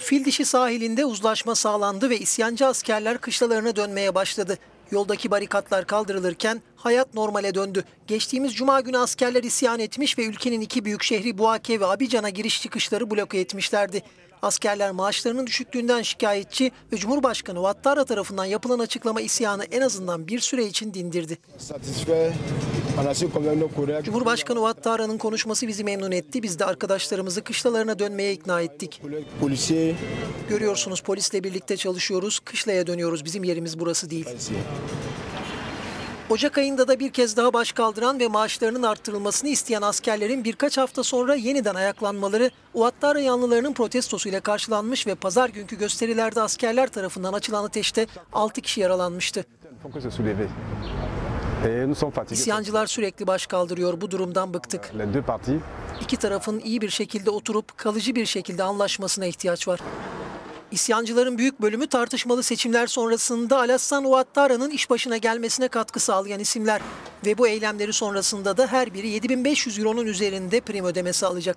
Fildişi sahilinde uzlaşma sağlandı ve isyancı askerler kışlalarına dönmeye başladı. Yoldaki barikatlar kaldırılırken hayat normale döndü. Geçtiğimiz cuma günü askerler isyan etmiş ve ülkenin iki büyük şehri Buake ve Abidjan'a giriş çıkışları bloke etmişlerdi. Askerler maaşlarının düşüklüğünden şikayetçi ve Cumhurbaşkanı Ouattara tarafından yapılan açıklama isyanı en azından bir süre için dindirdi. Cumhurbaşkanı Ouattara'nın konuşması bizi memnun etti. Biz de arkadaşlarımızı kışlalarına dönmeye ikna ettik. Görüyorsunuz polisle birlikte çalışıyoruz. Kışlaya dönüyoruz. Bizim yerimiz burası değil. Ocak ayında da bir kez daha baş kaldıran ve maaşlarının arttırılmasını isteyen askerlerin birkaç hafta sonra yeniden ayaklanmaları Ouattara yanlılarının protestosuyla karşılanmış ve pazar günkü gösterilerde askerler tarafından açılan ateşte 6 kişi yaralanmıştı. İsyancılar sürekli baş kaldırıyor. Bu durumdan bıktık. İki tarafın iyi bir şekilde oturup kalıcı bir şekilde anlaşmasına ihtiyaç var. İsyancıların büyük bölümü tartışmalı seçimler sonrasında Alassane Ouattara'nın iş başına gelmesine katkı sağlayan isimler ve bu eylemleri sonrasında da her biri 7500 euronun üzerinde prim ödemesi alacak.